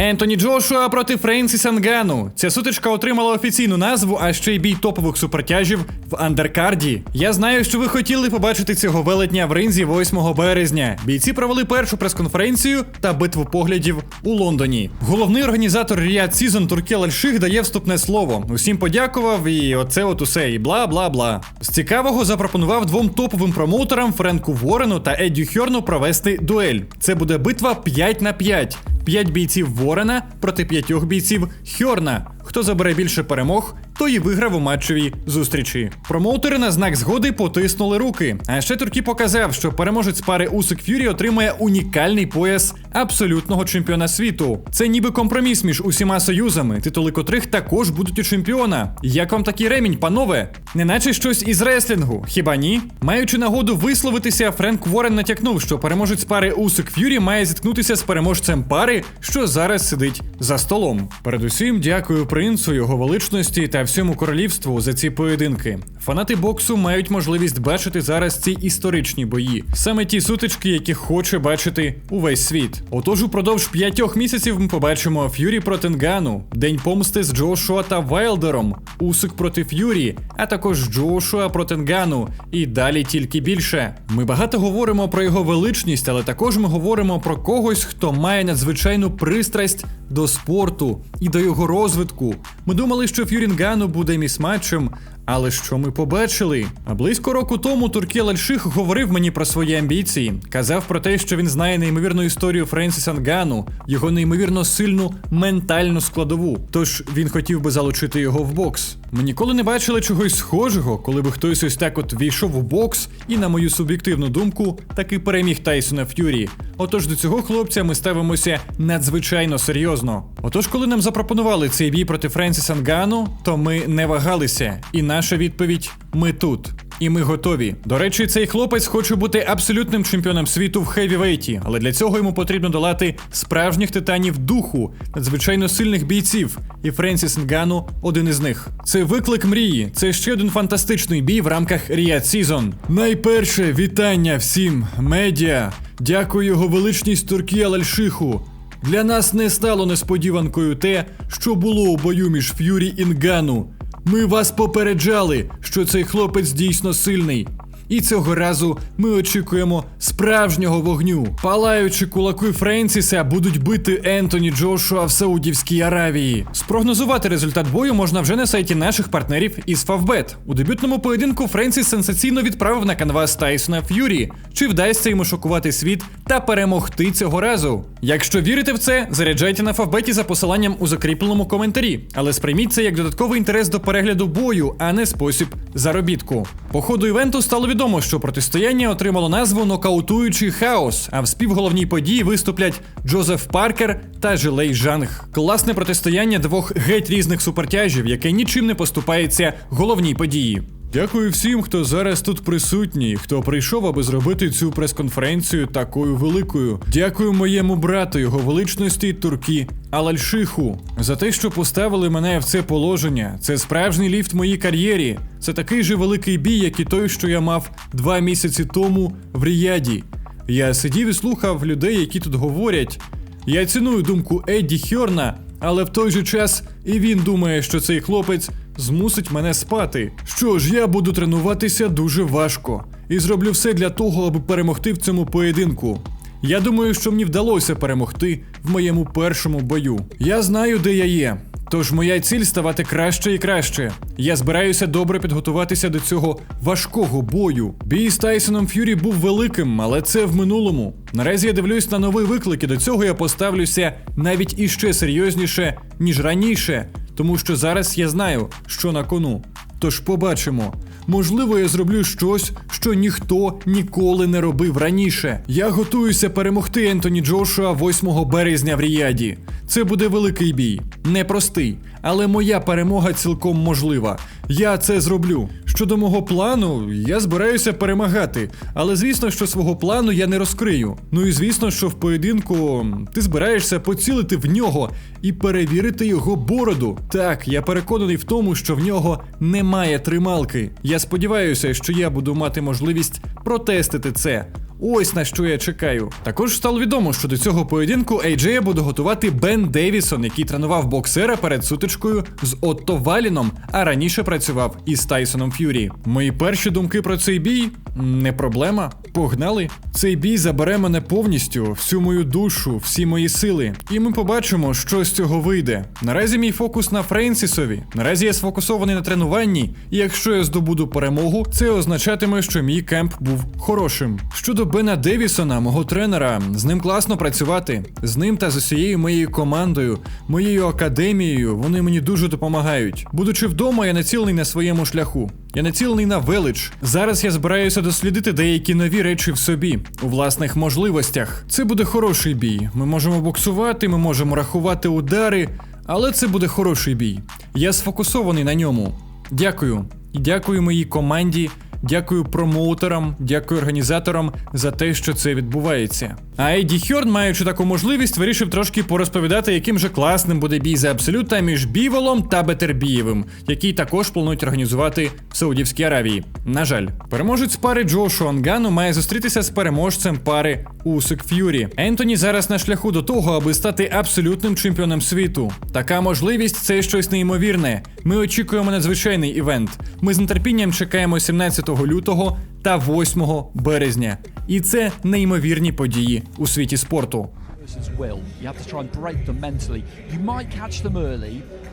Ентоні Джошуа проти Френсіса Нгану. Ця сутичка отримала офіційну назву, а ще й бій топових супертяжів в андеркарді. Я знаю, що ви хотіли побачити цього велетня в ринзі 8 березня. Бійці провели першу прес-конференцію та битву поглядів у Лондоні. Головний організатор Ріад Сізон Туркел Альших дає вступне слово. Усім подякував, і оце от усе, і бла бла бла. З цікавого запропонував двом топовим промоутерам Френку Ворену та Еддю Хьорну провести дуель. Це буде битва 5 на 5. 5 бійців Ворена проти 5 бійців Хьорна. Хто забере більше перемог, той і виграв у матчевій зустрічі. Промоутери на знак згоди потиснули руки. А ще Туркі показав, що переможець пари Усик Ф'юрі отримає унікальний пояс абсолютного чемпіона світу. Це ніби компроміс між усіма союзами, титули котрих також будуть у чемпіона. Як вам такий ремінь, панове? Неначе щось із реслінгу, хіба ні? Маючи нагоду висловитися, Френк Ворен натякнув, що переможець пари Усик Ф'юрі має зіткнутися з переможцем пари, що зараз сидить за столом. Передусім, дякую принцу, його величності та всьому королівству за ці поєдинки. Фанати боксу мають можливість бачити зараз ці історичні бої, саме ті сутички, які хоче бачити увесь світ. Отож, упродовж п'ятьох місяців ми побачимо Ф'юрі проти Нгану, День помсти з Джошуа та Вайлдером, Усик проти Ф'юрі, а також Джошуа проти Нгану. І далі тільки більше. Ми багато говоримо про його величність, але також ми говоримо про когось, хто має надзвичайну пристрасть до спорту і до його розвитку. Ми думали, що Ф'юрі Нгану буде місматчем, але що ми побачили? А близько року тому Туркіл Альших говорив мені про свої амбіції. Казав про те, що він знає неймовірну історію Френсіса Нгану, його неймовірно сильну ментальну складову. Тож він хотів би залучити його в бокс. Ми ніколи не бачили чогось схожого, коли би хтось ось так от війшов у бокс, і, на мою суб'єктивну думку, таки переміг Тайсона Ф'юрі. Отож до цього хлопця ми ставимося надзвичайно серйозно. Отож, коли нам запропонували цей бій проти Френсіса Нгану, то ми не вагалися. І наша відповідь ми тут. І ми готові. До речі, цей хлопець хоче бути абсолютним чемпіоном світу в хевівейті, але для цього йому потрібно долати справжніх титанів духу, надзвичайно сильних бійців. І Френсіс Нгану один із них. Це виклик мрії. Це ще один фантастичний бій в рамках Ріад Сізон. Найперше вітання всім медіа. Дякую його величність Туркія Лальшиху. Для нас не стало несподіванкою те, що було у бою між Ф'юрі і Нгану. Ми вас попереджали, що цей хлопець дійсно сильний. І цього разу ми очікуємо справжнього вогню. Палаючи кулаки Френсіса будуть бити Ентоні Джошуа в Саудівській Аравії. Спрогнозувати результат бою можна вже на сайті наших партнерів із Favbet. У дебютному поєдинку Френсіс сенсаційно відправив на канвас Тайсона Ф'юрі. Чи вдасться йому шокувати світ та перемогти цього разу? Якщо вірите в це, заряджайте на Favbet за посиланням у закріпленому коментарі, але сприйміть це як додатковий інтерес до перегляду бою, а не спосіб заробітку. По ходу івенту стало відомо, що протистояння отримало назву Нокаутуючий хаос, а в співголовній події виступлять Джозеф Паркер та Жилей Жанг. Класне протистояння двох геть різних супертяжів, яке нічим не поступається головній події. Дякую всім, хто зараз тут присутній, хто прийшов, аби зробити цю прес-конференцію такою великою. Дякую моєму брату, його величності Туркі Алальшиху, за те, що поставили мене в це положення. Це справжній ліфт моїй кар'єрі. Це такий же великий бій, як і той, що я мав два місяці тому в Ріяді. Я сидів і слухав людей, які тут говорять. Я ціную думку Едді Хьорна, але в той же час і він думає, що цей хлопець змусить мене спати. Що ж, я буду тренуватися дуже важко і зроблю все для того, аби перемогти в цьому поєдинку. Я думаю, що мені вдалося перемогти в моєму першому бою. Я знаю, де я є. Тож моя ціль ставати краще і краще. Я збираюся добре підготуватися до цього важкого бою. Бій з Тайсоном Ф'юрі був великим, але це в минулому. Наразі я дивлюсь на новий виклик до цього я поставлюся навіть іще серйозніше, ніж раніше, тому що зараз я знаю, що на кону. Тож побачимо. Можливо, я зроблю щось, що ніхто ніколи не робив раніше. Я готуюся перемогти Ентоні Джошуа 8 березня в Ріаді. Це буде великий бій, непростий, але моя перемога цілком можлива. Я це зроблю. Щодо мого плану, я збираюся перемагати, але звісно, що свого плану я не розкрию. Ну і звісно, що в поєдинку ти збираєшся поцілити в нього і перевірити його бороду. Так, я переконаний в тому, що в нього немає трималки. Я сподіваюся, що я буду мати можливість протестити це. Ось на що я чекаю. Також стало відомо, що до цього поєдинку AJ буде готувати Бен Девісон, який тренував боксера перед сутичкою з Отто Валіном, а раніше працював із Тайсоном Ф'юрі. Мої перші думки про цей бій не проблема. Погнали. Цей бій забере мене повністю, всю мою душу, всі мої сили. І ми побачимо, що з цього вийде. Наразі мій фокус на Френсісові. Наразі я сфокусований на тренуванні, і якщо я здобуду перемогу, це означатиме, що мій кемп був хорошим. Щодо Бена Девісона, мого тренера, з ним класно працювати. З ним та з усією моєю командою, моєю академією, вони мені дуже допомагають. Будучи вдома, я націлений на своєму шляху. Я націлений на велич. Зараз я збираюся дослідити деякі нові речі в собі, у власних можливостях. Це буде хороший бій. Ми можемо боксувати, ми можемо рахувати удари, але це буде хороший бій. Я сфокусований на ньому. Дякую. І дякую моїй команді. Дякую промоутерам, дякую організаторам за те, що це відбувається. А Еді Хьорн, маючи таку можливість, вирішив трошки порозповідати, яким же класним буде бій за абсолюта між Біволом та Бетербієвим, який також планують організувати в Саудівській Аравії. На жаль, переможець пари Джошуа Нгану має зустрітися з переможцем пари Усик Ф'юрі. Ентоні зараз на шляху до того, аби стати абсолютним чемпіоном світу. Така можливість це щось неймовірне. Ми очікуємо надзвичайний івент. Ми з нетерпінням чекаємо 17 лютого та 8 березня. І це неймовірні події у світі спорту.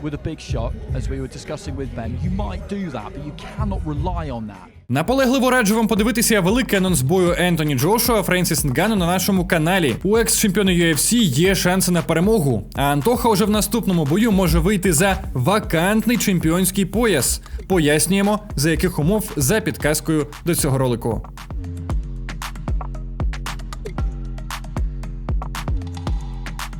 With a big shot, as we were discussing with Ben. You might do that, but you cannot rely on that. Наполегливо раджу вам подивитися великий анонс бою Ентоні Джошуа Френсіс Нгану на нашому каналі. У екс-чемпіона UFC є шанси на перемогу. А Антоха уже в наступному бою може вийти за вакантний чемпіонський пояс. Пояснюємо, за яких умов за підказкою до цього ролику.